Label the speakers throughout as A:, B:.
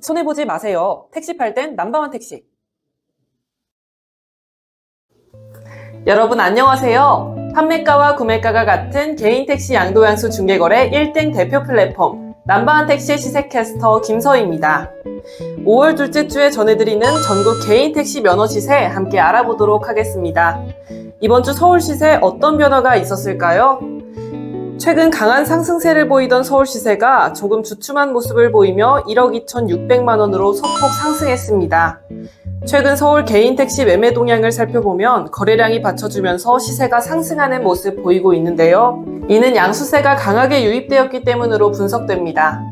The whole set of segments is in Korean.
A: 손해보지 마세요. 택시 팔 땐 남방한 택시. 여러분 안녕하세요. 판매가와 구매가가 같은 개인 택시 양도양수 중개거래 1등 대표 플랫폼 남방한 택시 시세캐스터 김서희입니다. 5월 둘째 주에 전해드리는 전국 개인 택시 면허 시세 함께 알아보도록 하겠습니다. 이번 주 서울 시세 어떤 변화가 있었을까요? 최근 강한 상승세를 보이던 서울 시세가 조금 주춤한 모습을 보이며 1억 2,600만 원으로 소폭 상승했습니다. 최근 서울 개인 택시 매매 동향을 살펴보면 거래량이 받쳐주면서 시세가 상승하는 모습 보이고 있는데요. 이는 양수세가 강하게 유입되었기 때문으로 분석됩니다.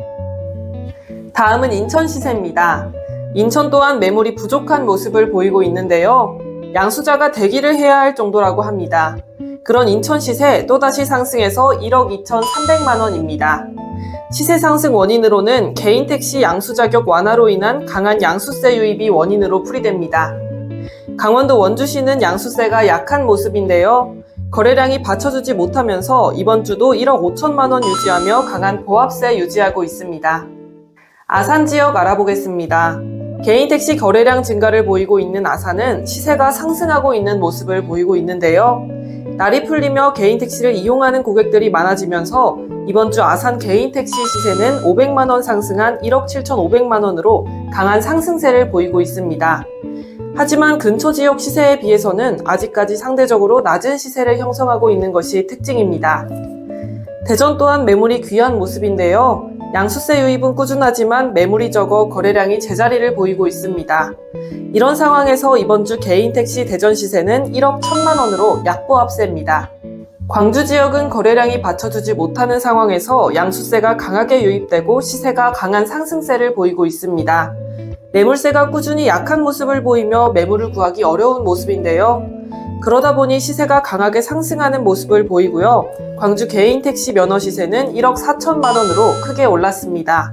A: 다음은 인천 시세입니다. 인천 또한 매물이 부족한 모습을 보이고 있는데요. 양수자가 대기를 해야 할 정도라고 합니다. 그런 인천 시세 또다시 상승해서 1억 2,300만 원입니다. 시세 상승 원인으로는 개인 택시 양수 자격 완화로 인한 강한 양수세 유입이 원인으로 풀이됩니다. 강원도 원주시는 양수세가 약한 모습인데요. 거래량이 받쳐주지 못하면서 이번 주도 1억 5천만 원 유지하며 강한 보합세 유지하고 있습니다. 아산 지역 알아보겠습니다. 개인 택시 거래량 증가를 보이고 있는 아산은 시세가 상승하고 있는 모습을 보이고 있는데요. 날이 풀리며 개인 택시를 이용하는 고객들이 많아지면서 이번 주 아산 개인 택시 시세는 500만 원 상승한 1억 7,500만 원으로 강한 상승세를 보이고 있습니다. 하지만 근처 지역 시세에 비해서는 아직까지 상대적으로 낮은 시세를 형성하고 있는 것이 특징입니다. 대전 또한 매물이 귀한 모습인데요. 양수세 유입은 꾸준하지만 매물이 적어 거래량이 제자리를 보이고 있습니다. 이런 상황에서 이번 주 개인 택시 대전 시세는 1억 1천만 원으로 약보합세입니다. 광주 지역은 거래량이 받쳐주지 못하는 상황에서 양수세가 강하게 유입되고 시세가 강한 상승세를 보이고 있습니다. 매물세가 꾸준히 약한 모습을 보이며 매물을 구하기 어려운 모습인데요. 그러다 보니 시세가 강하게 상승하는 모습을 보이고요. 광주 개인 택시 면허 시세는 1억 4천만 원으로 크게 올랐습니다.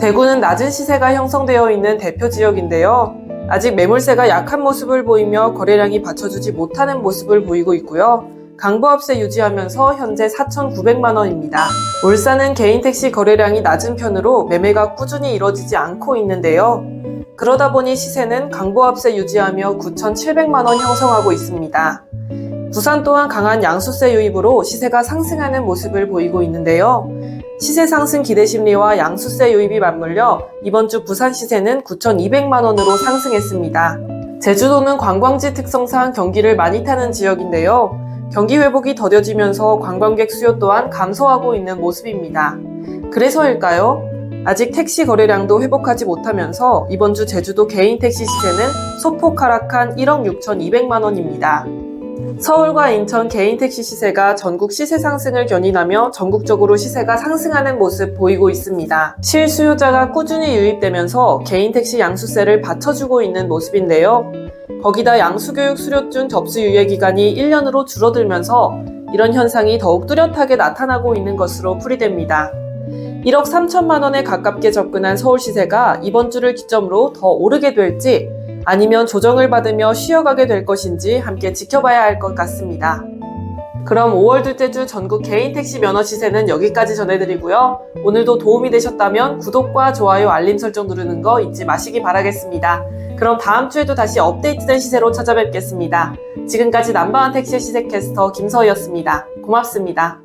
A: 대구는 낮은 시세가 형성되어 있는 대표 지역인데요. 아직 매물세가 약한 모습을 보이며 거래량이 받쳐주지 못하는 모습을 보이고 있고요. 강보합세 유지하면서 현재 4,900만 원입니다. 울산은 개인 택시 거래량이 낮은 편으로 매매가 꾸준히 이뤄지지 않고 있는데요. 그러다 보니 시세는 강보합세 유지하며 9,700만 원 형성하고 있습니다. 부산 또한 강한 양수세 유입으로 시세가 상승하는 모습을 보이고 있는데요. 시세 상승 기대 심리와 양수세 유입이 맞물려 이번 주 부산 시세는 9,200만 원으로 상승했습니다. 제주도는 관광지 특성상 경기를 많이 타는 지역인데요. 경기 회복이 더뎌지면서 관광객 수요 또한 감소하고 있는 모습입니다. 그래서일까요? 아직 택시 거래량도 회복하지 못하면서 이번 주 제주도 개인 택시 시세는 소폭 하락한 1억 6,200만 원입니다. 서울과 인천 개인 택시 시세가 전국 시세 상승을 견인하며 전국적으로 시세가 상승하는 모습 보이고 있습니다. 실수요자가 꾸준히 유입되면서 개인 택시 양수세를 받쳐주고 있는 모습인데요. 거기다 양수교육 수료증 접수 유예 기간이 1년으로 줄어들면서 이런 현상이 더욱 뚜렷하게 나타나고 있는 것으로 풀이됩니다. 1억 3천만 원에 가깝게 접근한 서울 시세가 이번 주를 기점으로 더 오르게 될지 아니면 조정을 받으며 쉬어가게 될 것인지 함께 지켜봐야 할 것 같습니다. 그럼 5월 둘째 주 전국 개인 택시 면허 시세는 여기까지 전해드리고요. 오늘도 도움이 되셨다면 구독과 좋아요, 알림 설정 누르는 거 잊지 마시기 바라겠습니다. 그럼 다음 주에도 다시 업데이트된 시세로 찾아뵙겠습니다. 지금까지 남바한 택시 시세 캐스터 김서희였습니다. 고맙습니다.